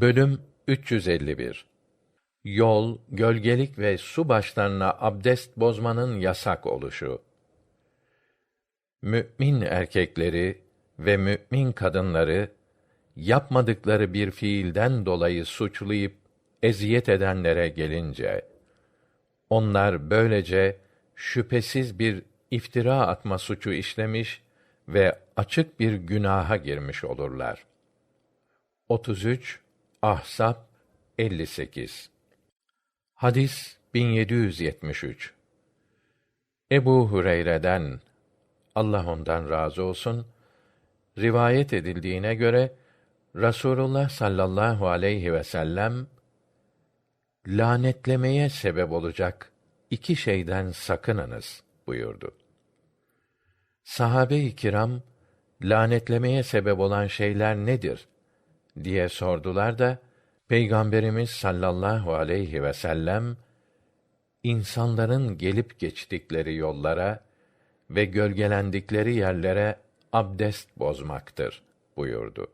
Bölüm 351 Yol, gölgelik ve su başlarına abdest bozmanın yasak oluşu. Mü'min erkekleri ve mü'min kadınları yapmadıkları bir fiilden dolayı suçlayıp eziyet edenlere gelince onlar böylece şüphesiz bir iftira atma suçu işlemiş ve açık bir günaha girmiş olurlar. 33 Ahzab 58 Hadis 1773 Ebu Hureyre'den Allah ondan razı olsun rivayet edildiğine göre Rasulullah sallallahu aleyhi ve sellem lanetlemeye sebep olacak iki şeyden sakınınız buyurdu. Sahabe-i kiram lanetlemeye sebep olan şeyler nedir diye sordular da Peygamberimiz sallallahu aleyhi ve sellem insanların gelip geçtikleri yollara ve gölgelendikleri yerlere abdest bozmaktır buyurdu.